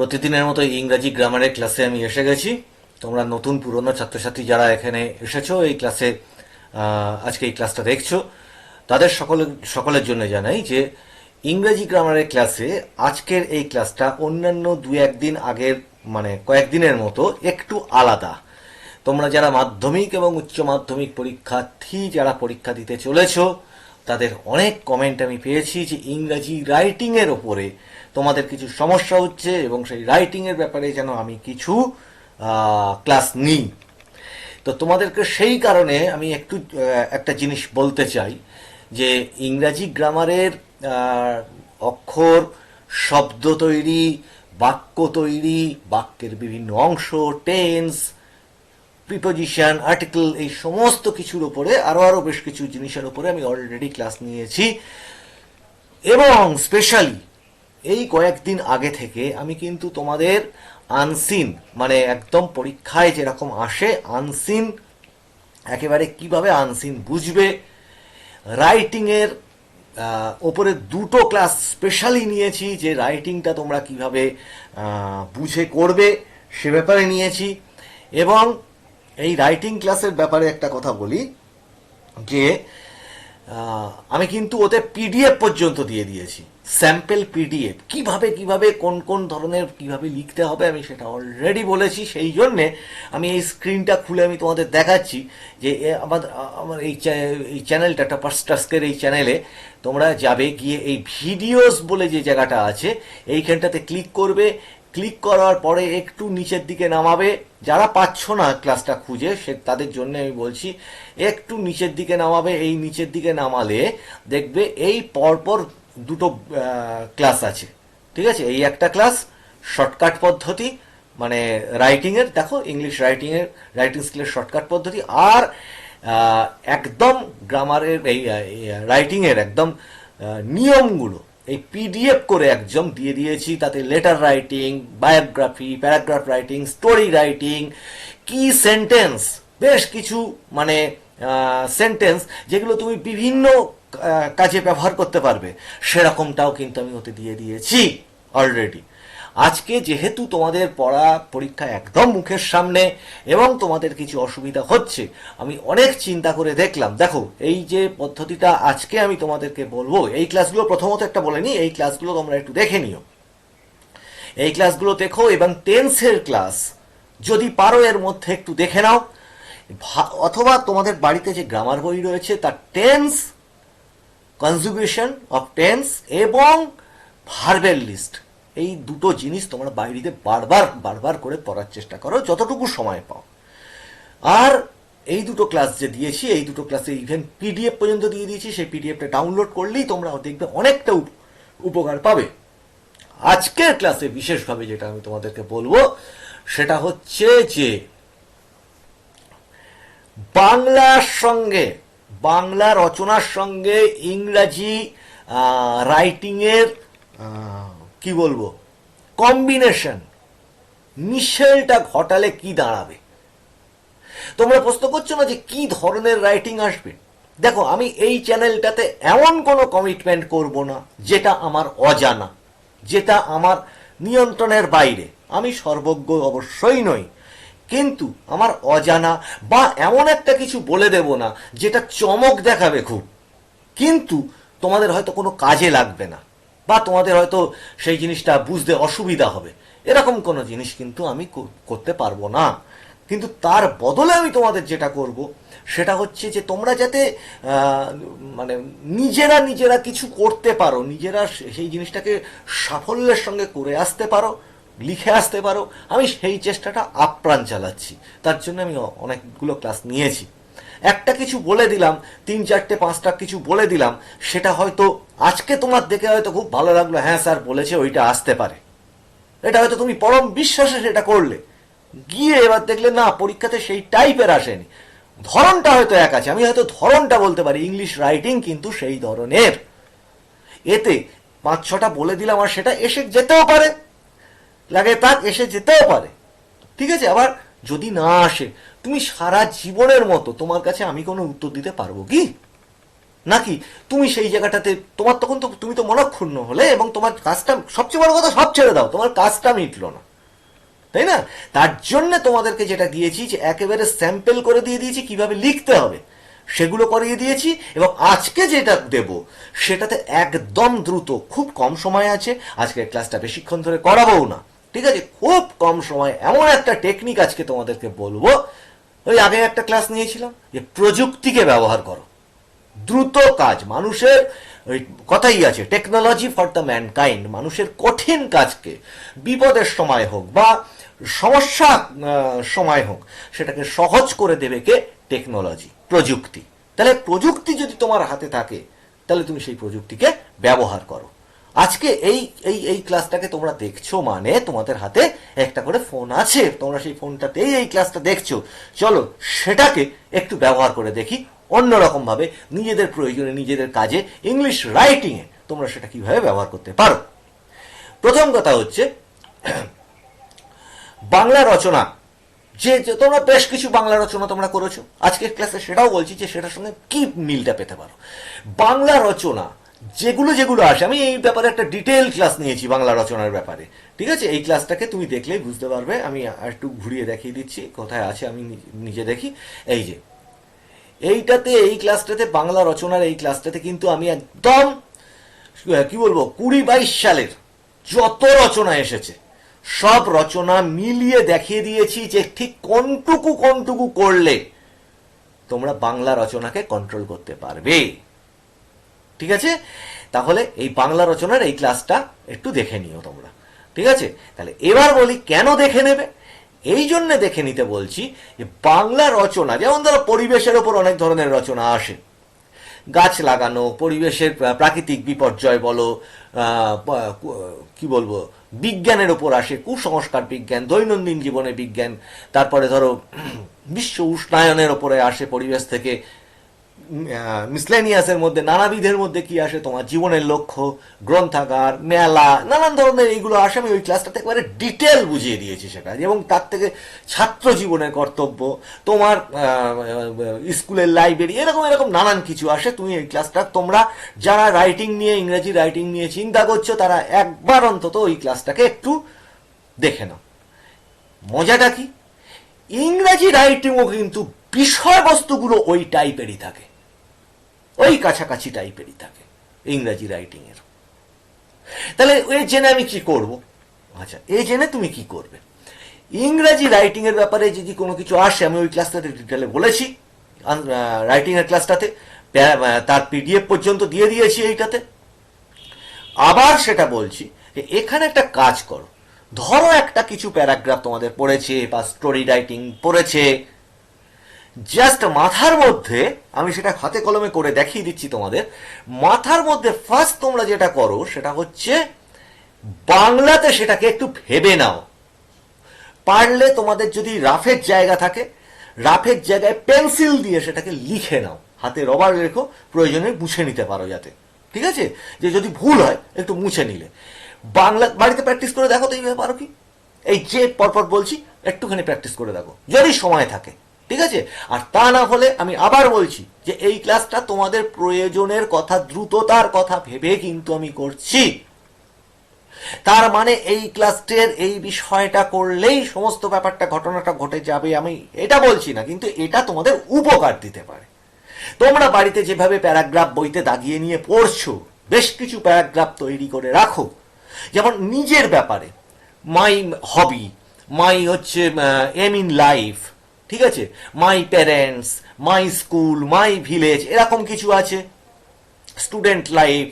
প্রতিদিনের মতো ইংরাজি গ্রামারের ক্লাসে আমি এসে গেছি। তোমরা নতুন পুরনো ছাত্রছাত্রী যারা এখানে এসেছ, এই ক্লাসে আজকে এই ক্লাসটা দেখছ, তাদের সকলে, সকলের জন্য জানাই যে ইংরেজি গ্রামারের ক্লাসে আজকের এই ক্লাসটা অন্যান্য দু একদিন আগের মানে কয়েকদিনের মতো একটু আলাদা। তোমরা যারা মাধ্যমিক এবং উচ্চ মাধ্যমিক পরীক্ষার্থী যারা পরীক্ষা দিতে চলেছো, তাদের অনেক কমেন্ট আমি পেয়েছি যে ইংরাজি রাইটিং এর ওপরে তোমাদের কিছু সমস্যা হচ্ছে এবং সেই রাইটিং এর ব্যাপারে যেন আমি কিছু ক্লাস নিই। তো তোমাদেরকে সেই কারণে আমি একটু একটা জিনিস বলতে চাই, যে ইংরাজি গ্রামারের অক্ষর, শব্দ তৈরি, বাক্য তৈরি, বাক্যের বিভিন্ন অংশ টেন্স প্রিপোজিশন আর্টিকেল এই সমস্ত কিছুর উপরে আরও আরও বেশ কিছু জিনিসের উপরে আমি অলরেডি ক্লাস নিয়েছি। এবং স্পেশালি এই কয়েকদিন আগে থেকে আমি কিন্তু তোমাদের আনসিন মানে একদম পরীক্ষায় যেরকম আসে আনসিন একেবারে কীভাবে আনসিন বুঝবে? রাইটিং এর ওপরে দুটো ক্লাস স্পেশালি নিয়েছি, যে রাইটিংটা তোমরা কীভাবে বুঝে করবে সে ব্যাপারে নিয়েছি। এবং এই রাইটিং ক্লাসের ব্যাপারে একটা কথা বলি, যে আমি কিন্তু ওতে পিডিএফ পর্যন্ত দিয়ে দিয়েছি। Sample PDF. কীভাবে কীভাবে, কোন কোন ধরনের, কীভাবে লিখতে হবে, আমি সেটা অলরেডি বলেছি, সেই জন্যে আমি এই স্ক্রিনটা খুলে আমি তোমাদের দেখাচ্ছি যে আমার আমার এই এই চ্যানেলটা টাস্কের এই চ্যানেলে তোমরা যাবে গিয়ে এই ভিডিওস বলে যে জায়গাটা আছে, এইখানটাতে ক্লিক করবে। ক্লিক করার পরে একটু নিচের দিকে নামাবে। যারা পাচ্ছ না ক্লাসটা খুঁজে, সে, তাদের জন্য আমি বলছি, একটু নিচের দিকে নামাবে। এই নিচের দিকে নামালে দেখবে এই পরপর দুটো ক্লাস আছে। ঠিক আছে? এই একটা ক্লাস শর্টকাট পদ্ধতি মানে রাইটিং এর, দেখো ইংলিশ রাইটিং এর রাইটিং স্কিলের শর্টকাট পদ্ধতি, আর একদম গ্রামারের এই রাইটিং এর একদম নিয়মগুলো, এই পিডিএফ করে একদম দিয়ে দিয়েছি, তাতে letter writing biography paragraph writing story writing কি সেন্টেন্স বেশ কিছু মানে সেন্টেন্স যেগুলো তুমি বিভিন্ন কাজে ব্যবহার করতে পারবে। সেরকমটাও কিন্তু আমি ওতে দিয়ে দিয়েছি অলরেডি আজকে যেহেতু তোমাদের পড়া পরীক্ষা একদম মুখের সামনে এবং তোমাদের কিছু অসুবিধা হচ্ছে, আমি অনেক চিন্তা করে দেখলাম। দেখো, এই যে পদ্ধতিটা আজকে আমি তোমাদেরকে বলব, এই ক্লাসগুলো প্রথমত একটা বলে নিই এই ক্লাসগুলো তোমরা একটু দেখে নিও। এই ক্লাসগুলো দেখো, এবং টেন্সের ক্লাস যদি পারো এর মধ্যে একটু দেখে নাও। অথবা তোমাদের বাড়িতে যে গ্রামার বই রয়েছে, তার টেন্স কনজুগেশন অফ টেন্স এবং ভার্বেল লিস্ট এই দুটো জিনিস তোমরা বাইরেতে বারবার বারবার করে পড়ার চেষ্টা করো, যতটুকু সময় পাও। আর এই দুটো ক্লাস যে দিয়েছি, এই দুটো ক্লাসে ইভেন পিডিএফ পর্যন্ত দিয়ে দিয়েছি, সেই পিডিএফটা ডাউনলোড করলেই তোমরা দেখবে অনেকটা উপ- উপকার পাবে। আজকের ক্লাসে বিশেষভাবে যেটা আমি তোমাদেরকে বলব, সেটা হচ্ছে যে বাংলার সঙ্গে বাংলা রচনার সঙ্গে ইংরাজি রাইটিং এর আহ, কি বলব কম্বিনেশন মিশেলটা ঘটালে কি দাঁড়াবে? তোমরা প্রশ্ন করছ না যে কি ধরনের রাইটিং আসবে? দেখো আমি এই চ্যানেলটাতে এমন কোনো কমিটমেন্ট করব না যেটা আমার অজানা যেটা আমার নিয়ন্ত্রণের বাইরে। আমি সর্বজ্ঞ অবশ্যই নই। কিন্তু আমার অজানা বা এমন একটা কিছু বলে দেব না, যেটা চমক দেখাবে খুব। কিন্তু তোমাদের হয়তো কোনো কাজে লাগবে না, বা তোমাদের হয়তো সেই জিনিসটা বুঝতে অসুবিধা হবে। এরকম কোনো জিনিস কিন্তু আমি করতে পারব না। কিন্তু তার বদলে আমি তোমাদের যেটা করব, সেটা হচ্ছে যে তোমরা যাতে মানে নিজেরা নিজেরা কিছু করতে পারো, নিজেরা সেই জিনিসটাকে সাফল্যের সঙ্গে করে আসতে পারো। লিখে আসতে পারো। আমি সেই চেষ্টাটা আপ্রাণ চালাচ্ছি। তার জন্য আমি অনেকগুলো ক্লাস নিয়েছি। একটা কিছু বলে দিলাম, তিন চারটে, পাঁচটা কিছু বলে দিলাম, সেটা হয়তো আজকে তোমার দেখে হয়তো খুব ভালো লাগল হ্যাঁ স্যার বলেছে, ওইটা আসতে পারে। এটা হয়তো তুমি পরম বিশ্বাসে সেটা করলে। গিয়ে এবার দেখলে, না, পরীক্ষাতে সেই টাইপের আসেনি। ধরনটা হয়তো এক আছে। আমি হয়তো ধরনটা বলতে পারি ইংলিশ রাইটিং কিন্তু সেই ধরনের। এতে পাঁচ ছটা বলে দিলাম আর সেটা এসে যেতেও পারে। লাগে তাক, এসে যেতেও পারে। ঠিক আছে? আবার যদি না আসে, তুমি সারা জীবনের মতো তোমার কাছে আমি কোনো উত্তর দিতে পারব কি? নাকি তুমি সেই জায়গাটাতে, তোমার তখন তো, তুমি তো মনক্ষুণ্ণ হলে এবং তোমার কাজটা, সবচেয়ে বড় কথা সব ছেড়ে দাও, তোমার কাজটা মিটলো না। তাই না? তার জন্য তোমাদেরকে যেটা দিয়েছি, যে একেবারে স্যাম্পেল করে দিয়ে দিয়েছি, কীভাবে লিখতে হবে, সেগুলো করিয়ে দিয়েছি, এবং আজকে যেটা দেব, সেটাতে একদম দ্রুত, খুব কম সময় আছে আজকে ক্লাসটা বেশিক্ষণ ধরে করাবোও না। ঠিক আছে? খুব কম সময় এমন একটা টেকনিক আজকে তোমাদেরকে বলব। ওই আগে একটা ক্লাস নিয়েছিলাম, যে প্রযুক্তিকে ব্যবহার করো। দ্রুত কাজ, মানুষের ওই কথাই আছে টেকনোলজি ফর দ্য ম্যানকাইন্ড মানুষের কঠিন কাজকে, বিপদের সময় হোক বা সমস্যা সময় হোক, সেটাকে সহজ করে দেবে কে? টেকনোলজি প্রযুক্তি। তাহলে প্রযুক্তি যদি তোমার হাতে থাকে, তাহলে তুমি সেই প্রযুক্তিকে ব্যবহার করো। আজকে এই এই এই ক্লাসটাকে তোমরা দেখছ মানে তোমাদের হাতে একটা করে ফোন আছে, তোমরা সেই ফোনটাতেই এই ক্লাসটা দেখছ। চলো সেটাকে একটু ব্যবহার করে দেখি অন্যরকম ভাবে নিজেদের প্রয়োজনে নিজেদের কাজে ইংলিশ রাইটিং এ তোমরা সেটা কীভাবে ব্যবহার করতে পারো। প্রথম কথা হচ্ছে, বাংলা রচনা। যে তোমরা বেশ কিছু বাংলা রচনা তোমরা করেছ। আজকের ক্লাসে সেটাও বলছি যে সেটার সঙ্গে কি মিলটা পেতে পারো। বাংলা রচনা যেগুলো যেগুলো আসে, আমি এই ব্যাপারে একটা ডিটেল ক্লাস নিয়েছি বাংলা রচনার ব্যাপারে। ঠিক আছে? এই ক্লাসটাকে তুমি দেখলেই বুঝতে পারবে, আমি একটু ঘুরিয়ে দেখিয়ে দিচ্ছি, কোথায় আছে আমি নিজে দেখি। এই যে, এইটাতে, এই ক্লাসটাতে বাংলা রচনার এই ক্লাসটাতে কিন্তু আমি একদম কি বলব, কুড়ি বাইশ সালের যত রচনা এসেছে, সব রচনা মিলিয়ে দেখিয়ে দিয়েছি যে ঠিক কোনটুকু কোনটুকু করলে তোমরা বাংলা রচনাকে কন্ট্রোল করতে পারবে। ঠিক আছে? তাহলে এই বাংলা রচনার এই ক্লাসটা একটু দেখে নিও তোমরা। ঠিক আছে? তাহলে এবার বলি কেন দেখে নেবে? এই জন্য দেখে নিতে বলছি যে বাংলা রচনা, যেমন ধরো পরিবেশের ওপর অনেক ধরনের রচনা আসে। গাছ লাগানো, পরিবেশের প্রাকৃতিক বিপর্যয় বলো কি বলব, বিজ্ঞানের ওপর আসে, কুসংস্কার বিজ্ঞান, দৈনন্দিন জীবনে বিজ্ঞান, তারপরে ধরো বিশ্ব উষ্ণায়নের ওপরে আসে পরিবেশ থেকে মিসলেনিয়াসের মধ্যে, নানাবিধের মধ্যে কি আসে? তোমার জীবনের লক্ষ্য, গ্রন্থাগার, মেলা, নানান ধরনের এইগুলো আসে। আমি ওই ক্লাসটাতে একবারে ডিটেল বুঝিয়ে দিয়েছি সেটা। এবং তার থেকে ছাত্র জীবনের কর্তব্য, তোমার স্কুলের লাইব্রেরি এরকম এরকম নানান কিছু আসে। তুমি এই ক্লাসটা তোমরা যারা রাইটিং নিয়ে, ইংরেজি রাইটিং নিয়ে চিন্তা করছ, তারা একবার অন্তত ওই ক্লাসটাকে একটু দেখে নাও। মজাটা কি? ইংরাজি রাইটিংও কিন্তু বিষয়বস্তুগুলো ওই টাইপেরই থাকে। ওই কাছাকাছি টাইপেরই থাকে, ইংরাজি রাইটিং এর তাহলে এই জেনে আমি কি করব? আচ্ছা এই জেনে তুমি কি করবে? ইংরাজি রাইটিং এর ব্যাপারে যদি কোনো কিছু আসে, আমি ওই ক্লাসটাতে ডিটেলে বলেছি রাইটিং এর ক্লাসটাতে তার পিডিএফ পর্যন্ত দিয়ে দিয়েছি এইটাতে। আবার সেটা বলছি যে, এখানে একটা কাজ করো। ধরো একটা কিছু প্যারাগ্রাফ তোমাদের পড়েছে বা স্টোরি রাইটিং পড়েছে জাস্ট মাথার মধ্যে, আমি সেটা হাতে কলমে করে দেখিয়ে দিচ্ছি তোমাদের, মাথার মধ্যে ফার্স্ট তোমরা যেটা করো, সেটা হচ্ছে বাংলাতে সেটাকে একটু ভেবে নাও। পারলে তোমাদের যদি রাফের জায়গা থাকে, রাফের জায়গায় পেন্সিল দিয়ে সেটাকে লিখে নাও। হাতে রবার রেখো, প্রয়োজনে মুছে নিতে পারো যাতে। ঠিক আছে? যে যদি ভুল হয়, একটু মুছে নিলে। বাংলা, বাড়িতে প্র্যাকটিস করে দেখো তো এইভাবে পারো কি? এই যে পরপর বলছি, একটুখানি প্র্যাকটিস করে দেখো। যদি সময় থাকে। ঠিক আছে? আর তা না হলে আমি আবার বলছি যে এই ক্লাসটা তোমাদের প্রয়োজনের কথা, দ্রুততার কথা ভেবে কিন্তু আমি করছি। তার মানে এই ক্লাসের এই বিষয়টা করলেই সমস্ত ব্যাপারটা, ঘটনাটা ঘটে যাবে আমি এটা বলছি না, কিন্তু এটা তোমাদের উপকার দিতে পারে। তোমরা বাড়িতে যেভাবে প্যারাগ্রাফ বইতে দাগিয়ে নিয়ে পড়ছো, বেশ কিছু প্যারাগ্রাফ তৈরি করে রাখো। যেমন নিজের ব্যাপারে, মাই হবি, মাই হচ্ছে এম ইন লাইফ ঠিক আছে? My parents my school my village এরকম কিছু আছে। Student life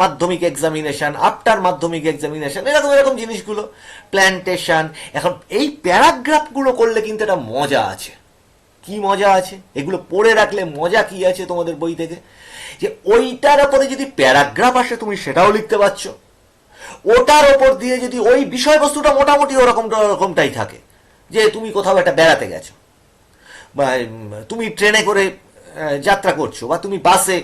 Madhyamik examination after Madhyamik examination এরকম এরকম জিনিসগুলো। প্ল্যান্টেশন এখন এই প্যারাগ্রাফগুলো করলে কিন্তু একটা মজা আছে। কি মজা আছে? এগুলো পড়ে রাখলে মজা কি আছে তোমাদের বই থেকে? যে ওইটার ওপরে যদি প্যারাগ্রাফ আসে, তুমি সেটাও লিখতে পারছ। ওটার ওপর দিয়ে যদি ওই বিষয়বস্তুটা মোটামুটি ওরকম, ওরকমটাই থাকে। যে তুমি কোথাও একটা বেড়াতে গেছো, বা তুমি ট্রেনে করে যাত্রা করছ, বা তুমি বাসে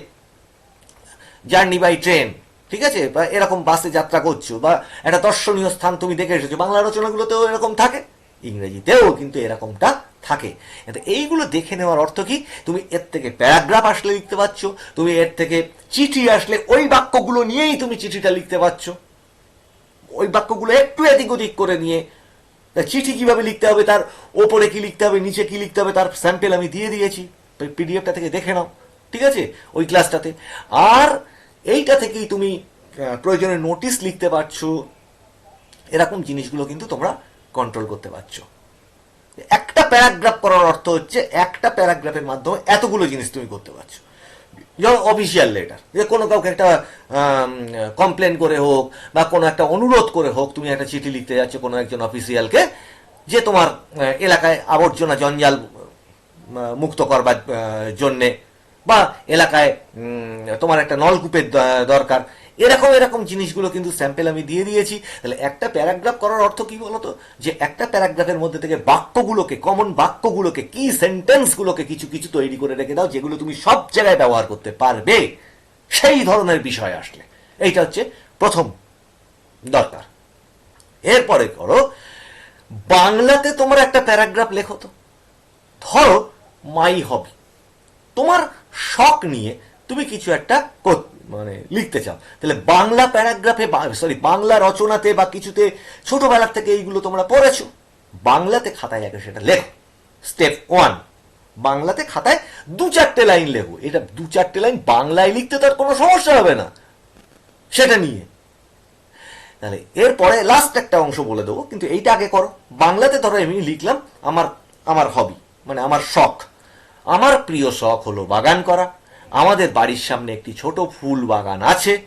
জার্নি বাই ট্রেন, ঠিক আছে? বা এরকম বাসে যাত্রা করছ, বা একটা দর্শনীয় স্থান তুমি দেখে এসেছ। বাংলা রচনাগুলোতেও এরকম থাকে? ইংরেজিতেও কিন্তু এরকমটা থাকে। এইগুলো দেখে নেওয়ার অর্থ কি? তুমি এর থেকে প্যারাগ্রাফ আসলে লিখতে পারছ, তুমি এর থেকে চিঠি আসলে ওই বাক্যগুলো নিয়েই তুমি চিঠিটা লিখতে পারছ। ওই বাক্যগুলো একটু এদিক ওদিক করে নিয়ে তা চিঠি কীভাবে লিখতে হবে, তার ওপরে কি লিখতে হবে, নিচে কি লিখতে হবে, তার স্যাম্পেল আমি দিয়ে দিয়েছি। পিডিএফটা থেকে দেখে নাও, ঠিক আছে? ওই ক্লাসটাতে আর এইটা থেকেই তুমি প্রয়োজনে নোটিশ লিখতে পারছ। এরকম জিনিসগুলো কিন্তু তোমরা কন্ট্রোল করতে পারছ। একটা প্যারাগ্রাফ করার অর্থ হচ্ছে একটা প্যারাগ্রাফের মাধ্যমে এতগুলো জিনিস তুমি করতে পারছ। যেমন অফিসিয়াল লেটার যে কোনো কাউকে একটা কমপ্লেন করে হোক বা কোনো একটা অনুরোধ করে হোক, তুমি একটা চিঠি লিখতে যাচ্ছ কোনো একজন অফিসিয়ালকে যে তোমার এলাকায় আবর্জনা জঞ্জাল মুক্ত করবার জন্যে বা এলাকায় তোমার একটা নলকূপের দরকার এরকম এরকম জিনিসগুলো কিন্তু স্যাম্পেল আমি দিয়ে দিয়েছি। তাহলে একটা প্যারাগ্রাফ করার অর্থ কি বলতো? যে একটা প্যারাগ্রাফের মধ্যে থেকে বাক্যগুলোকে কমন বাক্যগুলোকে কি সেন্টেন্সগুলোকে কিছু কিছু তৈরি করে রেখে দাও, যেগুলো তুমি সব জায়গায় ব্যবহার করতে পারবে। সেই ধরনের বিষয় আসলে। এইটা হচ্ছে প্রথম দরকার। এরপরে করো, বাংলাতে তোমার একটা প্যারাগ্রাফ লেখো তো। ধরো মাই হবি তোমার শখ নিয়ে তুমি কিছু একটা কর- মানে লিখতে চাও। তাহলে বাংলা প্যারাগ্রাফে সরি বাংলা রচনাতে বা কিছুতে ছোটবেলার থেকে এইগুলো তোমরা পড়েছো। বাংলাতে খাতায় আগে সেটা লেখো। স্টেপ ওয়ান বাংলাতে খাতায় দু চারটে লাইন লেখো। এটা দু চারটে লাইন বাংলায় লিখতে তার কোনো সমস্যা হবে না। সেটা নিয়ে। তাহলে এরপরে লাস্ট একটা অংশ বলে দেবো, কিন্তু এইটা আগে করো। বাংলাতে ধরো আমি লিখলাম, আমার আমার হবি মানে আমার শখ। আমার প্রিয় শখ হলো বাগান করা। আমাদের বাড়ির সামনে একটি ছোট ফুল বাগান আছে।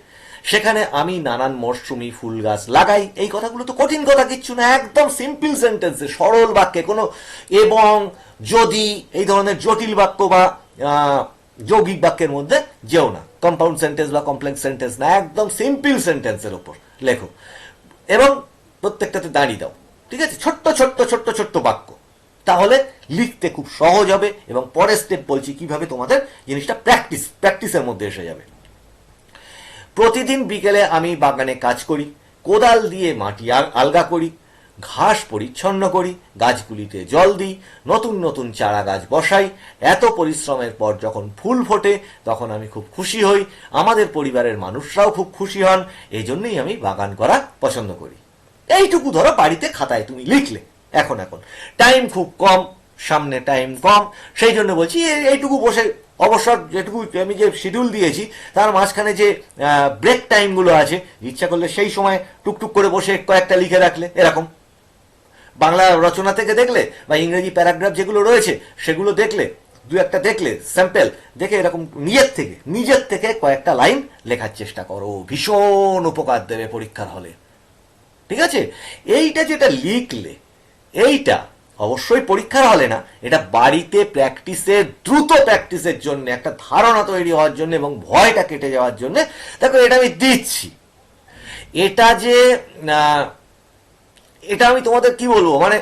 সেখানে আমি নানান মরশুমি ফুল গাছ লাগাই। এই কথাগুলো তো কঠিন কথা, কিচ্ছু না, একদম সিম্পল সেন্টেন্সে সরল বাক্যে। কোনো এবং, যদি, এই ধরনের জটিল বাক্য বা যৌগিক বাক্যের মধ্যে যেও না। কম্পাউন্ড সেন্টেন্স বা কমপ্লেক্স সেন্টেন্স না, একদম সিম্পল সেন্টেন্সের ওপর। লেখো। এবং প্রত্যেকটাতে দাঁড়িয়ে দাও। ঠিক আছে? ছোট্ট ছোট্ট ছোট্ট ছোট্ট বাক্য। তাহলে লিখতে খুব সহজ হবে এবং পরের স্টেপ বলছি কীভাবে তোমাদের জিনিসটা প্র্যাকটিস প্র্যাকটিসের মধ্যে এসে যাবে। প্রতিদিন বিকেলে আমি বাগানে কাজ করি, কোদাল দিয়ে মাটি আর আলগা করি, ঘাস পরিচ্ছন্ন করি, গাছগুলিতে জল দিই, নতুন নতুন চারা গাছ বসাই, এত পরিশ্রমের পর যখন ফুল ফোটে তখন আমি খুব খুশি হই, আমাদের পরিবারের মানুষরাও খুব খুশি হন এই জন্যই আমি বাগান করা পছন্দ করি। এইটুকু ধরো বাড়িতে খাতায় তুমি লিখলে। এখন এখন। টাইম খুব কম, সামনে টাইম কম। সেই জন্য বলছি এইটুকু বসে অবসর যেটুকু আমি যে শিডিউল দিয়েছি, তার মাঝখানে যে ব্রেক টাইমগুলো আছে, ইচ্ছা করলে সেই সময় টুকটুক করে বসে কয়েকটা লিখে রাখলে, এরকম। বাংলা রচনা থেকে দেখলে, বা ইংরেজি প্যারাগ্রাফ যেগুলো রয়েছে, সেগুলো দেখলে, দু একটা দেখলে স্যাম্পেল দেখে এরকম নিজের থেকে নিজের থেকে কয়েকটা লাইন লেখার চেষ্টা করো। ভীষণ উপকার দেবে পরীক্ষার হলে। ঠিক আছে? এইটা যেটা লিখলে এইটা অবশ্যই পরীক্ষার হলে না, এটা বাড়িতে প্র্যাকটিসের দ্রুত প্র্যাকটিসের জন্য, একটা ধারণা তৈরি হওয়ার জন্য এবং ভয়টা কেটে যাওয়ার জন্য, দেখো এটা আমি দিচ্ছি। এটা যে এটা আমি তোমাদের কি বলব? মানে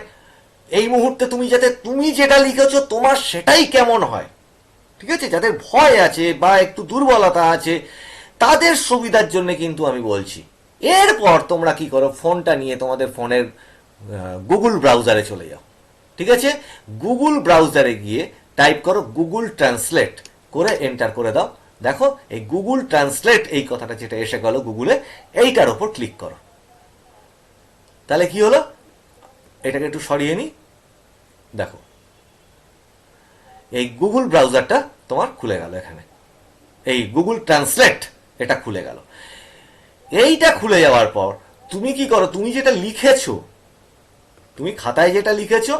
এই মুহূর্তে তুমি যাতে, তুমি যেটা লিখেছো তোমার সেটাই কেমন হয়? ঠিক আছে? যাদের ভয় আছে বা একটু দুর্বলতা আছে, তাদের সুবিধার জন্য কিন্তু আমি বলছি। এরপর তোমরা কি করো? ফোনটা নিয়ে তোমাদের ফোনের গুগল ব্রাউজারে চলে যাও। ঠিক আছে? গুগল ব্রাউজারে গিয়ে টাইপ করো গুগল ট্রান্সলেট করে এন্টার করে দাও। দেখো, এই গুগল ট্রান্সলেট এই কথাটা যেটা এসে গেল গুগলে এইটার ওপর ক্লিক করো। তাহলে কি হলো? এটাকে একটু সরিয়ে নি। দেখো, এই গুগল ব্রাউজারটা তোমার খুলে গেল এখানে। এই গুগল ট্রান্সলেট এটা খুলে গেল। এইটা খুলে যাওয়ার পর তুমি কি করো? তুমি যেটা লিখেছো তুমি খাতায় যেটা লিখেছো,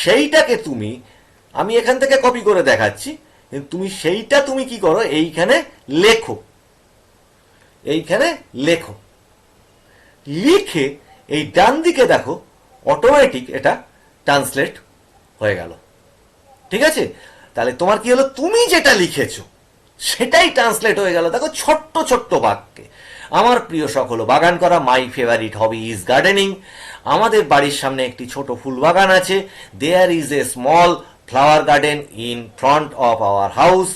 সেইটাকে তুমি, আমি এখান থেকে কপি করে দেখাচ্ছি তুমি সেইটা তুমি কি করো, এইখানে লেখো। এইখানে লেখো। লিখে এই ডান দিকে দেখো অটোমেটিক এটা ট্রান্সলেট হয়ে গেল। ঠিক আছে? তাহলে তোমার কি হলো, তুমি যেটা লিখেছো, সেটাই ট্রান্সলেট হয়ে গেল। দেখো, ছোট্ট ছোট্ট বাক্যে। আমার প্রিয় হলো বাগান করা my favourite hobby is gardening আমাদের বাড়ির সামনে একটি ছোট ফুল বাগান আছে there is a small flower garden in front of our house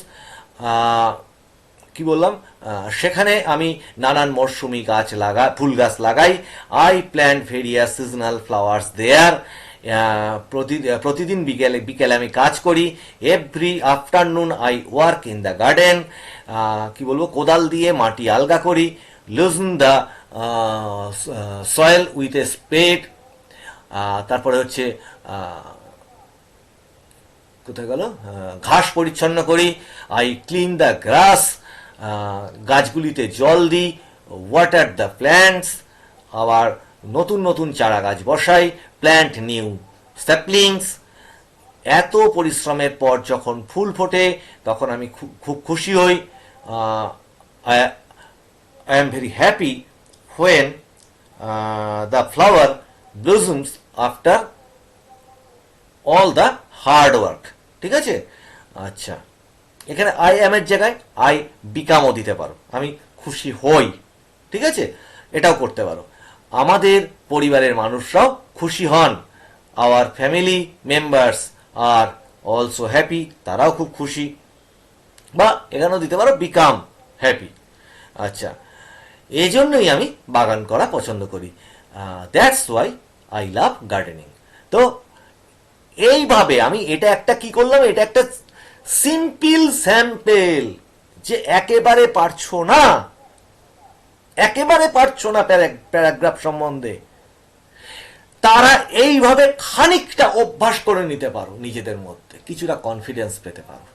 কি বললাম? সেখানে আমি নানান মরশুমি গাছ লাগা, ফুল গাছ লাগাই। I plant various seasonal flowers there প্রতিদিন বিকেলে বিকেলে আমি কাজ করি। Every afternoon I work in the garden কি বলব? কোদাল দিয়ে মাটি আলগা করি। Loosen the soil with a spade তারপরে হচ্ছে আহ, কোথায় গেল? আহ, ঘাস পরিচ্ছন্ন করি। আই ক্লিন দ্য গ্রাস গাছগুলিতে জল দিই ওয়াটার দ্য প্ল্যান্টস আবার নতুন নতুন চারা গাছ বসাই প্ল্যান্ট নিউ স্যাপলিংস এত পরিশ্রমের পর যখন ফুল ফোটে তখন আমি খুব খুশি হই। I am very happy when the flower blossoms after all the hard work ঠিক আছে? আচ্ছা। এখানে আই এম এর জায়গায় আই বিকামও দিতে পারো। আমি খুশি হই। ঠিক আছে? এটাও করতে পারো। আমাদের পরিবারের মানুষরাও খুশি হন। Our family members are also happy তারাও খুব খুশি। বা এখানেও দিতে পারো বিকাম হ্যাপি আচ্ছা। এই জন্যই আমি বাগান করা পছন্দ করি। That's why I love gardening তো এইভাবে আমি এটা একটা কি করলাম? এটা একটা সিম্পল স্যাম্পেল যে একেবারে পারছ না। একেবারে পারছ না প্যারা- প্যারাগ্রাফ সম্বন্ধে। তারা এইভাবে খানিকটা অভ্যাস করে নিতে পারো নিজেদের মধ্যে। কিছুটা কনফিডেন্স পেতে পারো।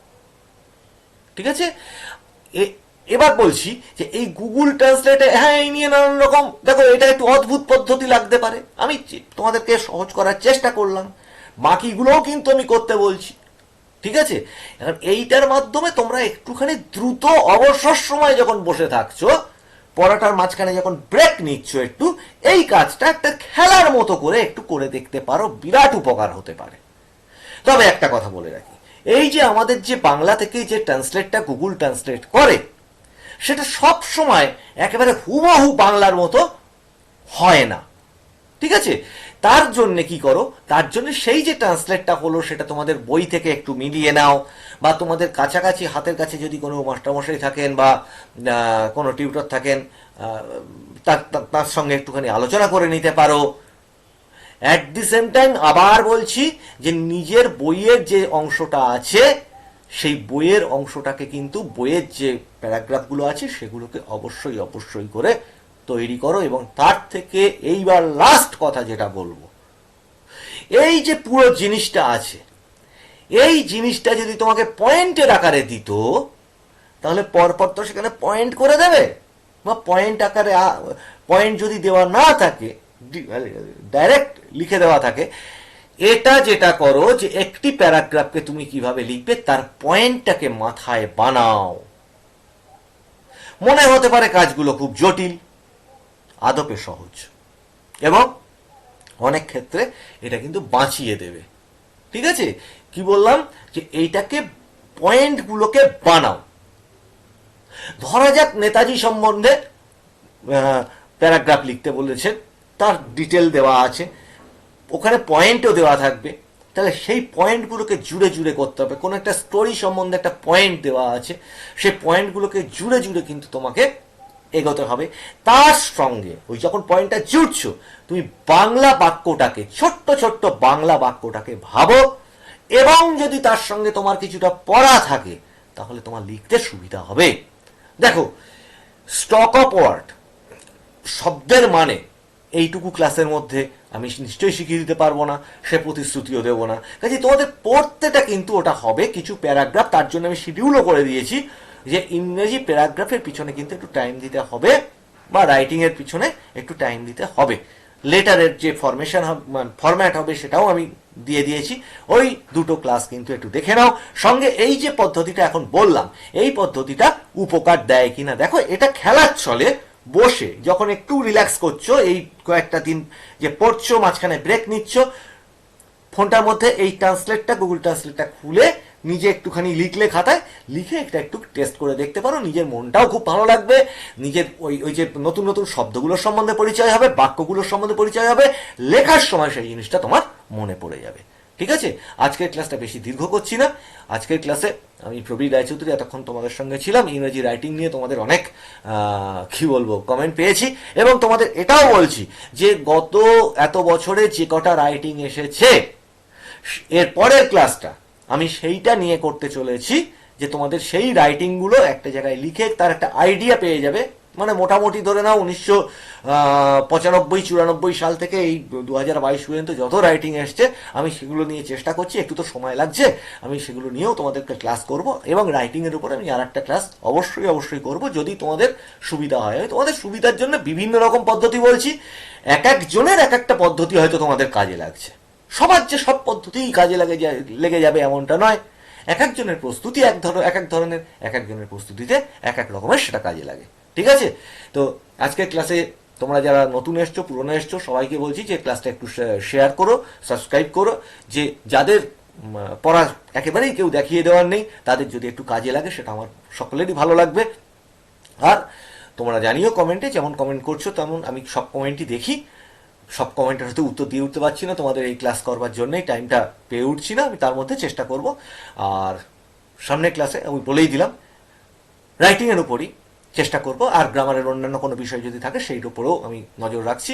ঠিক আছে? এবার বলছি যে এই গুগল ট্রান্সলেটে হ্যাঁ এই নিয়ে নানান রকম, দেখো, এটা একটু অদ্ভুত পদ্ধতি লাগতে পারে। আমি তোমাদেরকে সহজ করার চেষ্টা করলাম। বাকিগুলোও কিন্তু আমি করতে বলছি। ঠিক আছে? এখন এইটার মাধ্যমে তোমরা একটুখানি দ্রুত অবসর সময় যখন বসে থাকছো, পড়াটার মাঝখানে যখন ব্রেক নিচ্ছ একটু, এই কাজটা একটা খেলার মতো করে একটু করে দেখতে পারো, বিরাট উপকার হতে পারে। তবে একটা কথা বলে রাখি। এই যে আমাদের যে বাংলা থেকে যে ট্রান্সলেটটা গুগল ট্রান্সলেট করে সেটা সব সময় একেবারে হুবহু বাংলার মতো হয় না। ঠিক আছে? তার জন্য কি করো? তার জন্য সেই যে ট্রান্সলেটটা হলো, সেটা তোমাদের বই থেকে একটু মিলিয়ে নাও, বা তোমাদের কাছাকাছি হাতের কাছে যদি কোনো মাস্টারমশাই থাকেন, বা কোনো টিউটর থাকেন তার, তার- সঙ্গে একটুখানি আলোচনা করে নিতে পারো। অ্যাট দি সেম টাইম আবার বলছি যে নিজের বইয়ের যে অংশটা আছে সেই বইয়ের অংশটাকে কিন্তু বইয়ের যে প্যারাগ্রাফগুলো আছে সেগুলোকে অবশ্যই অবশ্যই করে তৈরি করো এবং তার থেকে এইবার লাস্ট কথা যেটা বলব। এই যে পুরো জিনিসটা আছে, এই জিনিসটা যদি তোমাকে পয়েন্টের আকারে দিত, তাহলে পরপর তো সেখানে পয়েন্ট করে দেবে। বা পয়েন্ট আকারে পয়েন্ট যদি দেওয়া না থাকে ডাইরেক্ট লিখে দেওয়া থাকে এটা যেটা করো যে একটি প্যারাগ্রাফকে তুমি কীভাবে লিখবে, তার পয়েন্টটাকে মাথায় বানাও। মনে হতে পারে কাজগুলো খুব জটিল, আদপে সহজ, এবং অনেক ক্ষেত্রে এটা কিন্তু বাঁচিয়ে দেবে। ঠিক আছে? কি বললাম? যে এইটাকে পয়েন্টগুলোকে বানাও। ধরা যাক নেতাজি সম্বন্ধে প্যারাগ্রাফ লিখতে বলেছেন, তার ডিটেল দেওয়া আছে। ওখানে পয়েন্টও দেওয়া থাকবে। তাহলে সেই পয়েন্টগুলোকে জুড়ে জুড়ে করতে হবে। কোনো একটা স্টোরি সম্বন্ধে একটা পয়েন্ট দেওয়া আছে। সেই পয়েন্টগুলোকে জুড়ে জুড়ে কিন্তু তোমাকে এগোতে হবে। তার সঙ্গে ওই যখন পয়েন্টটা জুড়ছো, তুমি বাংলা বাক্যটাকে, ছোট্ট ছোট্ট বাংলা বাক্যটাকে ভাবো এবং যদি তার সঙ্গে তোমার কিছুটা পড়া থাকে, তাহলে তোমার লিখতে সুবিধা হবে। দেখো স্টক অফ ওয়ার্ড শব্দের মানে এইটুকু ক্লাসের মধ্যে আমি নিশ্চয়ই শিখিয়ে দিতে পারব না, সে প্রতিশ্রুতিও দেবো না। কাজে তোমাদের পড়তেটা কিন্তু ওটা হবে কিছু প্যারাগ্রাফ তার জন্য আমি শিডিউলও করে দিয়েছি যে ইংরেজি প্যারাগ্রাফের পিছনে কিন্তু একটু টাইম দিতে হবে বা রাইটিং এর পিছনে একটু টাইম দিতে হবে। লেটারের যে ফরমেশন ফরম্যাট হবে সেটাও আমি দিয়ে দিয়েছি। ওই দুটো ক্লাস কিন্তু একটু দেখে নাও। সঙ্গে এই যে পদ্ধতিটা এখন বললাম, এই পদ্ধতিটা উপকার দেয় কিনা? দেখো, এটা খেলার ছলে বসে, যখন একটু রিল্যাক্স করছ, এই কয়েকটা দিন যে পড়ছো, মাঝখানে ব্রেক নিচ্ছ, ফোনটার মধ্যে এই ট্রান্সলেটটা গুগল ট্রান্সলেটটা খুলে নিজে একটুখানি লিখলে খাতায়, লিখে একটা একটু টেস্ট করে দেখতে পারো, নিজের মনটাও খুব ভালো লাগবে, নিজের ওই ওই যে নতুন নতুন শব্দগুলোর সম্বন্ধে পরিচয় হবে, বাক্যগুলোর সম্বন্ধে পরিচয় হবে, লেখার সময় সেই জিনিসটা তোমার মনে পড়ে যাবে। ঠিক আছে? আজকের ক্লাসটা বেশি দীর্ঘ করছি না। আজকের ক্লাসে আমি প্রবীর রায়চৌধুরী এতক্ষণ তোমাদের সঙ্গে ছিলাম। ইংরেজি রাইটিং নিয়ে তোমাদের অনেক কি বলব কমেন্ট পেয়েছি। এবং তোমাদের এটাও বলছি যে গত এত বছরে যে কটা রাইটিং এসেছে, এর পরের ক্লাসটা আমি সেইটা নিয়ে করতে চলেছি যে তোমাদের সেই রাইটিংগুলো একটা জায়গায় লিখে তার একটা আইডিয়া পেয়ে যাবে। মানে মোটামুটি ধরে নাও উনিশশো পঁচানব্বই, চুরানব্বই সাল থেকে এই দু হাজার বাইশ পর্যন্ত যত রাইটিং এসছে, আমি সেগুলো নিয়ে চেষ্টা করছি, একটু তো সময় লাগছে, আমি সেগুলো নিয়েও তোমাদেরকে ক্লাস করব এবং রাইটিংয়ের উপর আমি আর একটা ক্লাস অবশ্যই অবশ্যই করব, যদি তোমাদের সুবিধা হয়। আমি তোমাদের সুবিধার জন্য বিভিন্ন রকম পদ্ধতি বলছি, এক একজনের এক একটা পদ্ধতি হয়তো তোমাদের কাজে লাগছে। সবার যে সব পদ্ধতিই কাজে লাগে লেগে যাবে এমনটা নয়। এক একজনের প্রস্তুতি এক ধর, এক এক ধরনের, এক একজনের প্রস্তুতিতে এক এক রকমের সেটা কাজে লাগে। ঠিক আছে? তো আজকের ক্লাসে তোমরা যারা নতুন এসছো, পুরনো এসছো, সবাইকে বলছি যে ক্লাসটা একটু শেয়ার করো সাবস্ক্রাইব করো, যে যাদের পড়া একেবারেই কেউ দেখিয়ে দেওয়ার নেই, তাদের যদি একটু কাজে লাগে, সেটা আমার সকলেরই ভালো লাগবে। আর তোমরা জানিও কমেন্টে যেমন কমেন্ট করছ তেমন আমি সব কমেন্টই দেখি। সব কমেন্টের হয়তো উত্তর দিয়ে উঠতে পারছি না, তোমাদের এই ক্লাস করবার জন্যই টাইমটা পেয়ে উঠছি না, আমি তার মধ্যে চেষ্টা করব। আর সামনের ক্লাসে আমি বলেই দিলাম রাইটিংয়ের উপরই। চেষ্টা করব। আর গ্রামারের অন্যান্য কোনো বিষয় যদি থাকে সেইটার উপরেও আমি নজর রাখছি।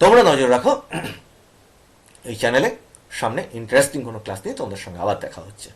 তোমরা নজর রাখো। এই চ্যানেলে সামনে ইন্টারেস্টিং কোনো ক্লাস নিয়ে তোমাদের সঙ্গে আবার দেখা হচ্ছে।